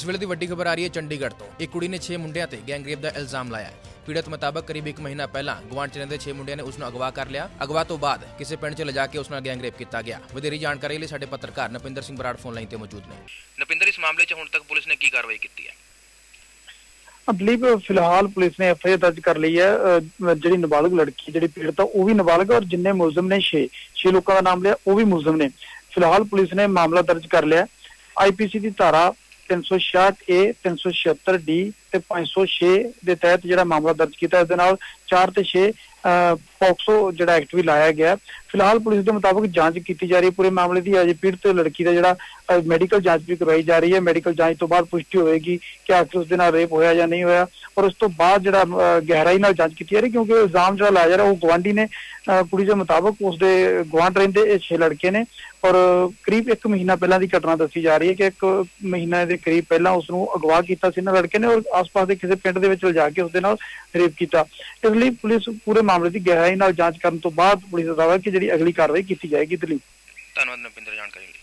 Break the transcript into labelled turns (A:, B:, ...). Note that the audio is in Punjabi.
A: ਇਸ ਵੇਲੇ ਦੀ ਵੱਡੀ ਖਬਰ ਆ ਰਹੀ ਹੈ ਚੰਡੀਗੜ੍ਹ ਤੋਂ। ਇੱਕ ਕੁੜੀ ਨੇ 6 ਮੁੰਡਿਆਂ ਤੇ ਗੈਂਗਰੇਪ ਦਾ ਇਲਜ਼ਾਮ ਲਾਇਆ ਹੈ। ਪੀੜਤ ਮੁਤਾਬਕ ਕਰੀਬ 1 ਮਹੀਨਾ ਪਹਿਲਾਂ ਚ ਰਹਿੰਦੇ 6 ਮੁੰਡਿਆਂ ਨੇ ਉਸ ਨੂੰ ਅਗਵਾ ਕਰ ਲਿਆ। ਅਗਵਾ ਤੋਂ ਬਾਅਦ ਕਿਸੇ ਪਿੰਡ 'ਚ ਲਿਜਾ ਕੇ ਉਸ ਨਾਲ ਗੈਂਗਰੇਪ ਕੀਤਾ ਗਿਆ। ਵਧੇਰੀ ਜਾਣਕਾਰੀ ਲਈ ਸਾਡੇ ਪੱਤਰਕਾਰ ਨਪਿੰਦਰ ਸਿੰਘ ਬਰਾੜ ਫੋਨ ਲਾਈਨ ਤੇ ਮੌਜੂਦ ਨੇ। ਨਪਿੰਦਰ ਇਸ ਮਾਮਲੇ 'ਚ ਹੁਣ ਤੱਕ ਪੁਲਿਸ ਨੇ ਕੀ ਕਾਰਵਾਈ ਕੀਤੀ ਹੈ?
B: uh, ਫਿਲਹਾਲ ਪੁਲਿਸ ਨੇ ਐਫਆਈਆਰ ਦਰਜ ਕਰ ਲਈ ਹੈ। ਜਿਹੜੀ ਨਾਬਾਲਗ ਲੜਕੀ ਜਿਹੜੀ ਪੀੜਤ ਆ ਉਹ ਵੀ ਨਾਬਾਲਗ ਹੈ ਔਰ ਜਿੰਨੇ ਮੁਲਜ਼ਮ ਨੇ 6 6 ਲੋਕਾਂ ਦਾ ਨਾਮ ਲਿਆ ਉਹ ਵੀ ਮੁਲਜ਼ਮ ਨੇ। ਫਿਲਹਾਲ ਪੁਲਿਸ ਨੇ ਮਾਮਲਾ ਦਰਜ ਕਰ ਲਿਆ। ਆਈਪੀਸੀ ਦੀ ਧਾਰਾ 366 ਏ 376 ਡੀ ਤੇ 506 ਦੇ ਤਹਿਤ ਜਿਹੜਾ ਮਾਮਲਾ ਦਰਜ ਕੀਤਾ, ਇਸ ਦੇ ਨਾਲ 4 ਤੇ 6 ਪੋਕਸੋ ਜਿਹੜਾ ਐਕਟ ਵੀ ਲਾਇਆ ਗਿਆ। ਫਿਲਹਾਲ ਪੁਲਿਸ ਦੇ ਮੁਤਾਬਕ ਜਾਂਚ ਕੀਤੀ ਜਾ ਰਹੀ ਹੈ। ਪੂਰੇ ਮਾਮਲੇ ਦੀ ਅਜੇ ਪੀੜਤ ਲੜਕੀ ਦਾ ਜਿਹੜਾ ਮੈਡੀਕਲ ਜਾਂਚ ਵੀ ਕਰਵਾਈ ਜਾ ਰਹੀ ਹੈ। ਮੈਡੀਕਲ ਜਾਂਚ ਤੋਂ ਬਾਅਦ ਪੁਸ਼ਟੀ ਹੋਏਗੀ ਕਿ ਆਖਿਰ ਉਸ ਦੇ ਨਾਲ ਰੇਪ ਹੋਇਆ ਜਾਂ ਨਹੀਂ ਹੋਇਆ। ਔਰ ਉਸ ਤੋਂ ਬਾਅਦ ਜਿਹੜਾ ਗਹਿਰਾਈ ਨਾਲ ਜਾਂਚ ਕੀਤੀ ਜਾ ਰਹੀ ਕਿਉਂਕਿ ਇਲਜ਼ਾਮ ਜਿਹੜਾ ਲਾਇਆ ਜਾ ਰਿਹਾ, ਉਹ ਗਵਾਂਢੀ ਨੇ ਪੁਲਿਸ ਦੇ ਮੁਤਾਬਕ ਉਸ ਦੇ ਗਵਾਂਢ ਰਹਿੰਦੇ ਇਹ 6 ਲੜਕੇ ਨੇ। ਔਰ ਕਰੀਬ 1 ਮਹੀਨਾ ਪਹਿਲਾਂ ਦੀ ਘਟਨਾ ਦੱਸੀ ਜਾ ਰਹੀ ਹੈ ਕਿ ਇੱਕ ਮਹੀਨਾ ਦੇ ਕਰੀਬ ਪਹਿਲਾਂ ਉਸ ਨੂੰ ਅਗਵਾ ਕੀਤਾ ਸੀ ਇਹਨਾਂ ਲੜਕੇ ਨੇ ਔਰ ਆਸ-ਪਾਸ ਦੇ ਕਿਸੇ ਪਿੰਡ ਦੇ ਵਿੱਚ ਲਿਜਾ ਕੇ ਉਸ ਦੇ ਨਾਲ ਰੇਪ ਕੀਤਾ। ਇਸ ਲਈ ਪੁਲਿਸ ਪੂਰੇ ਮਾਮਲੇ ਦੀ ਗਹਿਰਾਈ ਨਾਲ ਜਾਂਚ ਕਰਨ ਤੋਂ ਬਾਅਦ ਪੁਲਿਸ ਦਾ ਦਾਅਵਾ ਕਿ ਜਿਹੜੀ ਅਗਲੀ ਕਾਰਵਾਈ ਕੀਤੀ ਜਾਏਗੀ ਦਲੀਪ
A: ਧੰਨਵਾਦ ਨਪਿੰਦਰ ਜਾਣਕਾਰੀ ਲਈ।